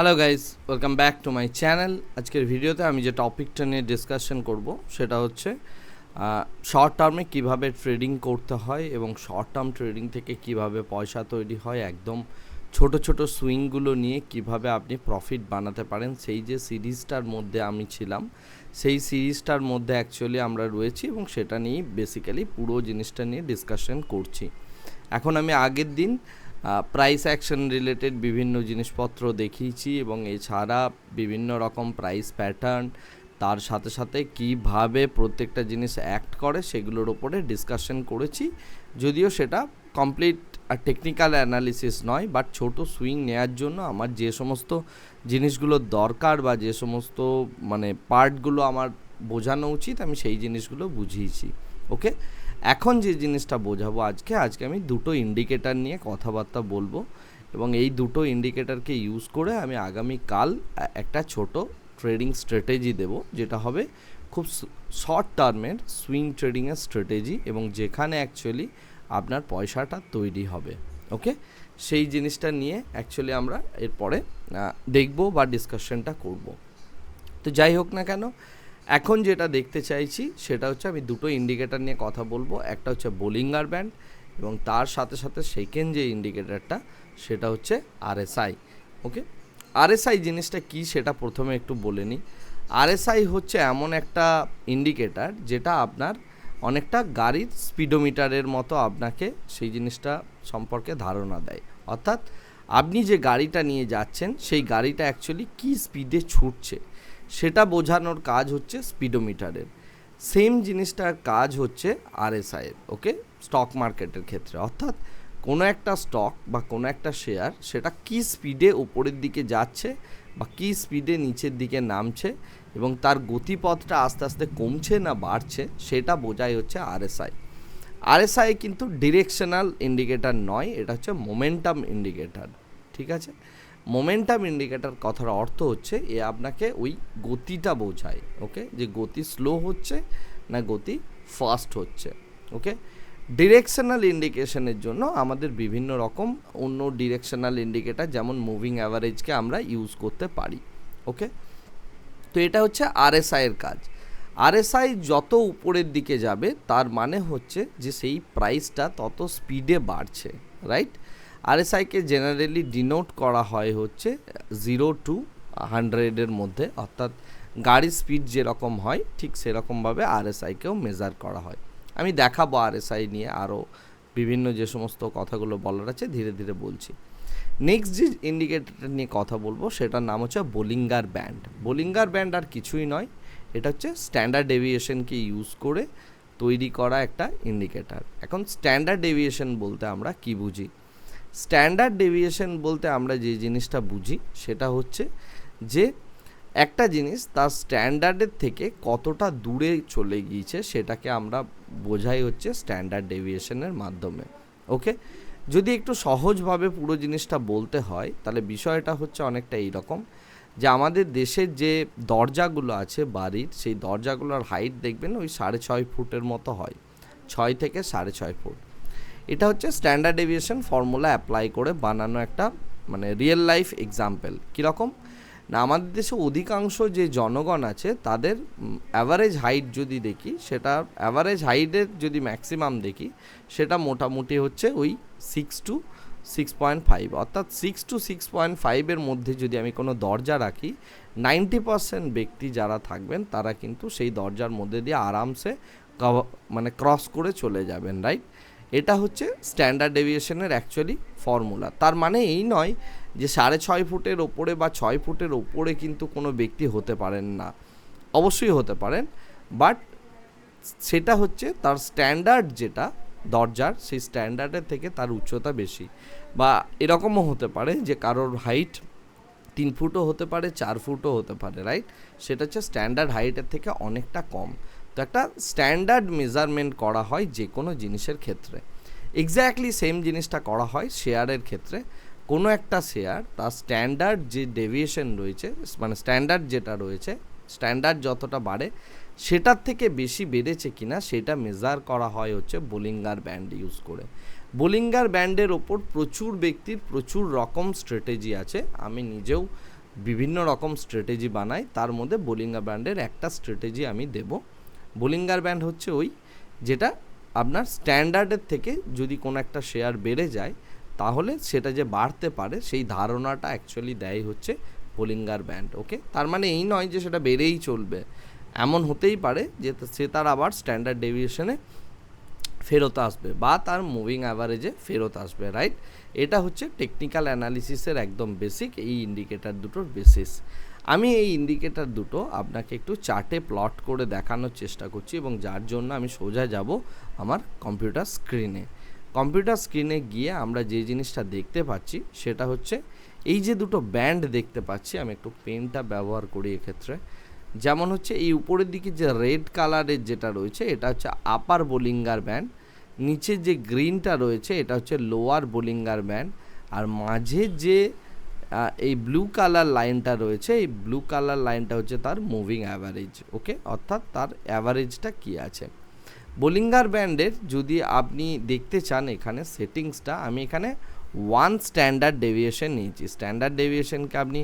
Hello guys welcome back to my channel আজকের ভিডিওতে আমি যে টপিকটা নিয়ে ডিসকাশন করব, সেটা হচ্ছে শর্ট টার্মে কীভাবে ট্রেডিং করতে হয় এবং শর্ট টার্ম ট্রেডিং থেকে কীভাবে পয়সা তৈরি হয়, একদম ছোট ছোট সুইংগুলো নিয়ে কীভাবে আপনি প্রফিট বানাতে পারেন, সেই যে সিরিজটার মধ্যে আমি ছিলাম, সেই সিরিজটার মধ্যে অ্যাকচুয়ালি আমরা রয়েছি এবং সেটা নিয়েই বেসিক্যালি পুরো জিনিসটা নিয়ে ডিসকাশন করছি। এখন আমি আগের দিন প্রাইস অ্যাকশন রিলেটেড বিভিন্ন জিনিসপত্র দেখিয়েছি এবং এছাড়া বিভিন্ন রকম প্রাইস প্যাটার্ন তার সাথে সাথে কীভাবে প্রত্যেকটা জিনিস অ্যাক্ট করে সেগুলোর ওপরে ডিসকাশন করেছি। যদিও সেটা কমপ্লিট টেকনিক্যাল অ্যানালিসিস নয় বাট ছোট সুইং নেয়ার জন্য আমার যে সমস্ত জিনিসগুলো দরকার বা যে সমস্ত মানে পার্টগুলো আমার বোঝানো উচিত, আমি সেই জিনিসগুলো বুঝিয়েছি। ওকে এখন যে জিনিসটা বোঝাবো আজকে আজকে আমি দুটো ইন্ডিকেটার নিয়ে কথাবার্তা বলব এবং এই দুটো ইন্ডিকেটারকে ইউজ করে আমি আগামী কাল একটা ছোট ট্রেডিং স্ট্র্যাটেজি দেব, যেটা হবে খুব শর্ট টার্মের সুইং ট্রেডিংয়ের স্ট্র্যাটেজি এবং যেখানে অ্যাকচুয়ালি আপনার পয়সাটা তৈরি হবে ওকে সেই জিনিসটা নিয়ে অ্যাকচুয়ালি আমরা এরপরে দেখব বা ডিসকাশনটা করব। তো যাই হোক না কেন এখন যেটা দেখতে চাইছি, সেটা হচ্ছে আমি দুটো ইন্ডিকেটার নিয়ে কথা বলব। একটা হচ্ছে বোলিঙ্গার ব্যান্ড এবং তার সাথে সাথে সেকেন্ড যে ইন্ডিকেটারটা সেটা হচ্ছে আরএসআই ওকে আরএসআই জিনিসটা কি সেটা প্রথমে একটু বলে নিই। আরএসআই হচ্ছে এমন একটা ইন্ডিকেটার যেটা আপনার অনেকটা গাড়ির স্পিডোমিটারের মতো আপনাকে সেই জিনিসটা সম্পর্কে ধারণা দেয়। অর্থাৎ আপনি যে গাড়িটা নিয়ে যাচ্ছেন, সেই গাড়িটা অ্যাকচুয়ালি কী স্পিডে ছুটছে? সেটা বোঝানোর কাজ হচ্ছে স্পিডোমিটারের। সেম জিনিসটার কাজ হচ্ছে আরএসআইয়ের ওকে? স্টক মার্কেটের ক্ষেত্রে। অর্থাৎ কোনো একটা স্টক বা কোনো একটা শেয়ার সেটা কি স্পিডে উপরের দিকে যাচ্ছে বা কি স্পিডে নিচের দিকে নামছে এবং তার গতিপথটা আস্তে আস্তে কমছে না বাড়ছে, সেটা বোঝাই হচ্ছে আরএসআই। আরএসআই কিন্তু ডিরেকশনাল ইন্ডিকেটার নয়, এটা হচ্ছে মোমেন্টাম ইন্ডিকেটার ঠিক আছে? মোমেন্টাম ইন্ডিকেটার কথার অর্থ হচ্ছে এ আপনাকে ওই গতিটা বোঝায় ওকে যে গতি স্লো হচ্ছে না গতি ফাস্ট হচ্ছে ওকে ডিরেকশনাল ইন্ডিকেশনের জন্য আমাদের বিভিন্ন রকম অন্য ডিরেকশনাল ইন্ডিকেটার যেমন মুভিং অ্যাভারেজকে আমরা ইউজ করতে পারি ওকে তো এটা হচ্ছে আরএসআইয়ের কাজ। আরএসআই যত উপরের দিকে যাবে তার মানে হচ্ছে যে সেই প্রাইসটা তত স্পিডে বাড়ছে রাইট আরএসআইকে জেনারেলি ডিনোট করা হয় হচ্ছে জিরো টু হান্ড্রেডের মধ্যে, অর্থাৎ গাড়ির স্পিড যেরকম হয়, ঠিক সেরকমভাবে আরএসআইকেও মেজার করা হয়। আমি দেখাবো আরএসআই নিয়ে আরও বিভিন্ন যে সমস্ত কথাগুলো বলার আছে, ধীরে ধীরে বলছি। নেক্সট যে ইন্ডিকেটরটা নিয়ে কথা বলব, সেটার নাম হচ্ছে বোলিঙ্গার ব্যান্ড বোলিঙ্গার ব্যান্ড আর কিছুই নয়, এটা হচ্ছে স্ট্যান্ডার্ড ডেভিয়েশনকে ইউজ করে তৈরি করা একটা ইন্ডিকেটার এখন স্ট্যান্ডার্ড ডেভিয়েশন বলতে আমরা কি বুঝি? স্ট্যান্ডার্ড ডেভিয়েশন বলতে আমরা যে জিনিসটা বুঝি সেটা হচ্ছে যে একটা জিনিস তার স্ট্যান্ডার্ডের থেকে কতটা দূরে চলে গিয়েছে সেটাকে আমরা বোঝাই হচ্ছে স্ট্যান্ডার্ড ডেভিয়েশনের মাধ্যমে, ওকে? যদি একটু সহজভাবে পুরো জিনিসটা বলতে হয়, তাহলে বিষয়টা হচ্ছে অনেকটা এইরকম যে আমাদের দেশের যে দরজাগুলো আছে বাড়ির, সেই দরজাগুলোর হাইট দেখবেন ওই সাড়ে ছয় ফুটের মতো হয়, ছয় থেকে সাড়ে ছয় ফুট। এটা হচ্ছে স্ট্যান্ডার্ড ডেভিয়েশন ফর্মুলা অ্যাপ্লাই করে বানানো একটা মানে রিয়েল লাইফ এক্সাম্পল কীরকম? না, আমাদের দেশে অধিকাংশ যে জনগণ আছে, তাদের অ্যাভারেজ হাইট যদি দেখি, সেটা অ্যাভারেজ হাইটের যদি ম্যাক্সিমাম দেখি, সেটা মোটামুটি হচ্ছে ওই six two six point five অর্থাৎ সিক্স টু সিক্স পয়েন্ট ফাইভের মধ্যে যদি আমি কোনো দরজা রাখি নাইনটি পারসেন্ট ব্যক্তি যারা থাকবেন, তারা কিন্তু সেই দরজার মধ্যে দিয়ে আরামসে মানে ক্রস করে চলে যাবেন রাইট এটা হচ্ছে স্ট্যান্ডার্ড ডেভিয়েশনের অ্যাকচুয়ালি ফর্মুলা তার মানে এই নয় যে সাড়ে ছয় ফুটের ওপরে বা ছয় ফুটের ওপরে কিন্তু কোনো ব্যক্তি হতে পারেন না। অবশ্যই হতে পারেন বাট সেটা হচ্ছে তার স্ট্যান্ডার্ড যেটা, দরজার, সেই স্ট্যান্ডার্ডের থেকে তার উচ্চতা বেশি। বা এরকমও হতে পারে যে কারোর হাইট তিন ফুটও হতে পারে, চার ফুটও হতে পারে রাইট সেটা হচ্ছে স্ট্যান্ডার্ড হাইটের থেকে অনেকটা কম। তো একটা স্ট্যান্ডার্ড মেজারমেন্ট করা হয় যে কোনো জিনিসের ক্ষেত্রে। এক্স্যাক্টলি সেম জিনিসটা করা হয় শেয়ারের ক্ষেত্রে। কোনো একটা শেয়ার তার স্ট্যান্ডার্ড যে ডেভিয়েশন রয়েছে মানে স্ট্যান্ডার্ড যেটা রয়েছে স্ট্যান্ডার্ড যতটা বাড়ে, সেটার থেকে বেশি বেড়েছে কিনা সেটা মেজার করা হয় হচ্ছে বোলিঙ্গার ব্যান্ড ইউজ করে। বোলিঙ্গার ব্যান্ডের ওপর প্রচুর ব্যক্তির প্রচুর রকম স্ট্র্যাটেজি আছে। আমি নিজেও বিভিন্ন রকম স্ট্র্যাটেজি বানাই, তার মধ্যে বোলিঙ্গার ব্যান্ডের একটা স্ট্র্যাটেজি আমি দেব। বোলিঙ্গার ব্যান্ড হচ্ছে ওই যেটা আপনার স্ট্যান্ডার্ডের থেকে যদি কোনো একটা শেয়ার বেড়ে যায়, তাহলে সেটা যে বাড়তে পারে সেই ধারণাটা অ্যাকচুয়ালি দেয় হচ্ছে বোলিঙ্গার ব্যান্ড ওকে তার মানে এই নয় যে সেটা বেড়েই চলবে। এমন হতেই পারে যে সে তার আবার স্ট্যান্ডার্ড ডেভিয়েশনে ফেরত আসবে বা তার মুভিং অ্যাভারেজে ফেরত আসবে রাইট এটা হচ্ছে টেকনিক্যাল অ্যানালিসিসের একদম বেসিক এই ইন্ডিকেটার দুটোর বেসিস আমি এই ইন্ডিকেটার দুটো আপনাকে একটু চার্টে প্লট করে দেখানোর চেষ্টা করছি এবং যার জন্য আমি সোজা যাব আমার কম্পিউটার স্ক্রিনে কম্পিউটার স্ক্রিনে গিয়ে আমরা যে জিনিসটা দেখতে পাচ্ছি সেটা হচ্ছে এই যে দুটো ব্যান্ড দেখতে পাচ্ছি, আমি একটু পেনটা ব্যবহার করি এক্ষেত্রে। যেমন হচ্ছে এই উপরের দিকে যে রেড কালারের যেটা রয়েছে, এটা হচ্ছে আপার বোলিঙ্গার ব্যান্ড নিচে যে গ্রিনটা রয়েছে, এটা হচ্ছে লোয়ার বোলিঙ্গার ব্যান্ড আর মাঝে যে এই ব্লু কালার লাইনটা রয়েছে, এই ব্লু কালার লাইনটা হচ্ছে তার মুভিং অ্যাভারেজ ওকে অর্থাৎ তার অ্যাভারেজটা কী আছে? বোলিঙ্গার ব্যান্ডের যদি আপনি দেখতে চান এখানে সেটিংসটা আমি এখানে ওয়ান স্ট্যান্ডার্ড ডেভিয়েশন নিয়েছি। স্ট্যান্ডার্ড ডেভিয়েশনকে আপনি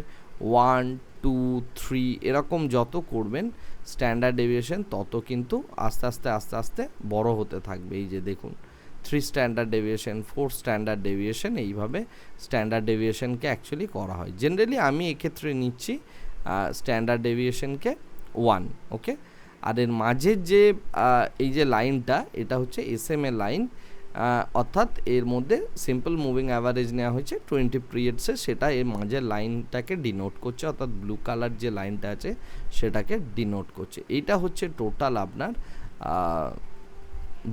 ওয়ান টু থ্রি এরকম যত করবেন স্ট্যান্ডার্ড ডেভিয়েশন তত কিন্তু আস্তে আস্তে আস্তে আস্তে বড় হতে থাকবে। এই যে দেখুন three standard deviation four standard deviation এইভাবে স্ট্যান্ডার্ড ডেভিয়েশনকে অ্যাকচুয়ালি করা হয়। জেনারেলি আমি এক্ষেত্রে নিচ্ছি স্ট্যান্ডার্ড ডেভিয়েশনকে ওয়ান ওকে আর এর মাঝের যে এই যে লাইনটা, এটা হচ্ছে এস এম এ লাইন অর্থাৎ এর মধ্যে সিম্পল মুভিং অ্যাভারেজ নেওয়া হয়েছে টোয়েন্টি পিরিয়ডসে সেটা এর মাঝের লাইনটাকে ডিনোট করছে, অর্থাৎ ব্লু কালার যে লাইনটা আছে সেটাকে ডিনোট করছে। এইটা হচ্ছে টোটাল আপনার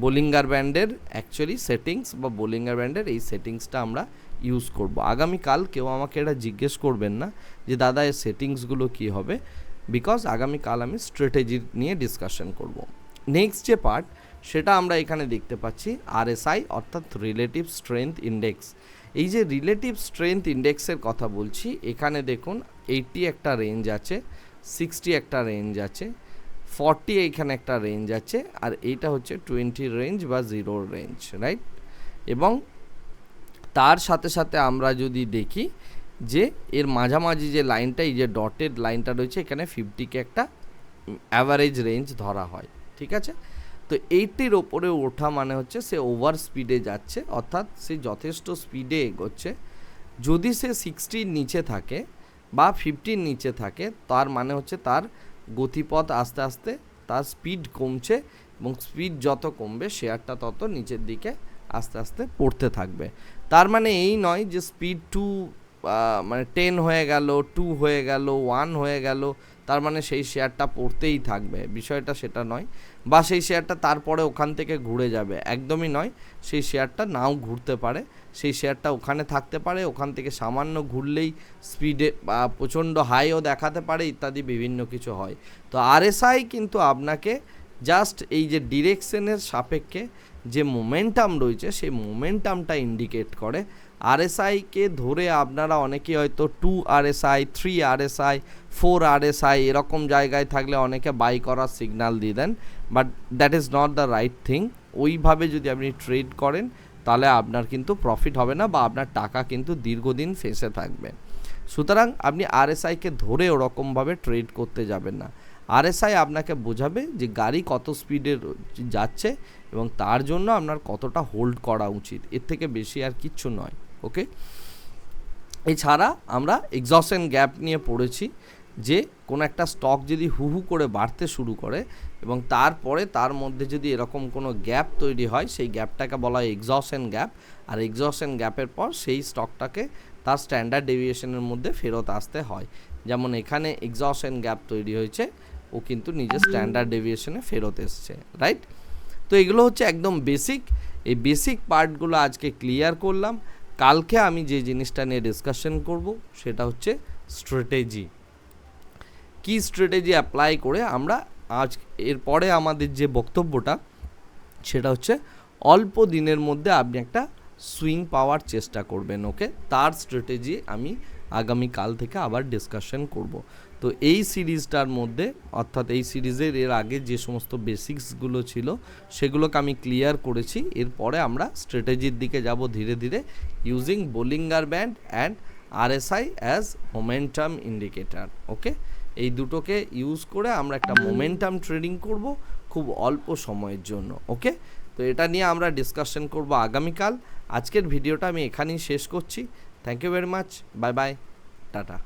বোলিঙ্গার ব্যান্ডের অ্যাকচুয়ালি সেটিংস বা বোলিঙ্গার ব্যান্ডের এই সেটিংসটা আমরা ইউজ করব। আগামীকাল কেউ আমাকে এটা জিজ্ঞেস করবেন না যে, দাদা, এর সেটিংসগুলো কী হবে? বিকজ আগামীকাল আমি স্ট্র্যাটেজি নিয়ে ডিসকাশন করব। নেক্সট যে পার্ট সেটা আমরা এখানে দেখতে পাচ্ছি আরএসআই অর্থাৎ রিলেটিভ স্ট্রেংথ ইন্ডেক্স এই যে রিলেটিভ স্ট্রেংথ ইন্ডেক্সের কথা বলছি, এখানে দেখুন এইটি একটা রেঞ্জ আছে সিক্সটি একটা রেঞ্জ আছে। ফর্টি এইখানে একটা রেঞ্জ আছে, আর এইটা হচ্ছে টোয়েন্টি রেঞ্জ বা জিরোর রেঞ্জ রাইট এবং তার সাথে সাথে আমরা যদি দেখি যে এর মাঝামাঝি যে লাইনটা এই যে ডটেড লাইনটা রয়েছে, এখানে ফিফটিকে একটা অ্যাভারেজ রেঞ্জ ধরা হয়, ঠিক আছে? তো এইটির ওপরে ওঠা মানে হচ্ছে সে ওভার স্পিডে যাচ্ছে, অর্থাৎ সে যথেষ্ট স্পিডে এগোচ্ছে। যদি সে সিক্সটির নিচে থাকে বা ফিফটির নিচে থাকে, তার মানে হচ্ছে তার গতিপথ আস্তে আস্তে তার স্পিড কমছে এবং স্পিড যত কমবে শেয়ারটা তত নিচের দিকে আস্তে আস্তে পড়তে থাকবে। তার মানে এই নয় যে স্পিড টু মানে টেন হয়ে গেল টু হয়ে গেল ওয়ান হয়ে গেল, তার মানে সেই শেয়ারটা পড়তেই থাকবে। বিষয়টা সেটা নয়। বা সেই শেয়ারটা তারপরে ওখান থেকে ঘুরে যাবে। একদমই নয়। সেই শেয়ারটা নাও ঘুরতে পারে। সেই শেয়ারটা ওখানে থাকতে পারে। ওখান থেকে সামান্য ঘুরলেই স্পিডে প্রচণ্ড হাইও দেখাতে পারে, ইত্যাদি বিভিন্ন কিছু হয়। তো আরএসআই কিন্তু আপনাকে জাস্ট এই যে ডিরেকশনের সাপেক্ষে যে মোমেন্টাম রয়েছে, সেই মোমেন্টামটা ইন্ডিকেট করে। আরএসআইকে ধরে আপনারা অনেকে হয়তো two RSI three RSI four RSI এরকম জায়গায় থাকলে অনেকে বাই করার সিগনাল দিয়ে দেন। But that is not the right thing ওইভাবে যদি আপনি ট্রেড করেন, তাহলে আপনার কিন্তু প্রফিট হবে না বা আপনার টাকা কিন্তু দীর্ঘদিন ফেসে থাকবে। সুতরাং আপনি আরএসআইকে ধরে ওরকমভাবে ট্রেড করতে যাবেন না। আরএসআই আপনাকে বোঝাবে যে গাড়ি কত স্পিডে যাচ্ছে এবং তার জন্য আপনার কতটা হোল্ড করা উচিত। এর থেকে বেশি আর কিচ্ছু নয়। ওকে? এছাড়া আমরা এক্সশন গ্যাপ নিয়ে পড়েছি যে কোনো একটা স্টক যদি হু হু করে বাড়তে শুরু করে এবং তারপরে তার মধ্যে যদি এরকম কোনো গ্যাপ তৈরি হয়, সেই গ্যাপটাকে বলা হয় এক্সশন গ্যাপ আর এক্সশন গ্যাপের পর সেই স্টকটাকে তার স্ট্যান্ডার্ড ডেভিয়েশনের মধ্যে ফেরত আসতে হয়। যেমন এখানে এক্সশন গ্যাপ তৈরি হয়েছে, ও কিন্তু নিজের স্ট্যান্ডার্ড ডেভিয়েশনে ফেরত এসছে রাইট তো এগুলো হচ্ছে একদম বেসিক এই বেসিক পার্টগুলো আজকে ক্লিয়ার করলাম। কালকে আমি যে জিনিসটা নিয়ে ডিসকাশন করব, সেটা হচ্ছে স্ট্র্যাটেজি কি স্ট্র্যাটেজি অ্যাপ্লাই করে আমরা আজ, এরপরে আমাদের যে বক্তব্যটা, সেটা হচ্ছে অল্প দিনের মধ্যে আপনি একটা সুইং পাওয়ার চেষ্টা করবেন ওকে তার স্ট্র্যাটেজি আমি আগামী কাল থেকে আবার ডিসকাশন করব। তো এই সিরিজটার মধ্যে, অর্থাৎ এই সিরিজের এর আগে যে সমস্ত বেসিক্সগুলো ছিল, সেগুলোকে আমি ক্লিয়ার করেছি। এরপরে আমরা স্ট্র্যাটেজির দিকে যাব ধীরে ধীরে using Bollinger band and RSI as momentum indicator okay এই দুটোকে ইউজ করে আমরা একটা মোমেন্টাম ট্রেডিং করব খুব অল্প সময়ের জন্য ওকে তো এটা নিয়ে আমরা ডিসকাশন করব আগামীকাল। আজকের ভিডিওটা আমি এখানেই শেষ করছি। Thank you very much bye bye tata.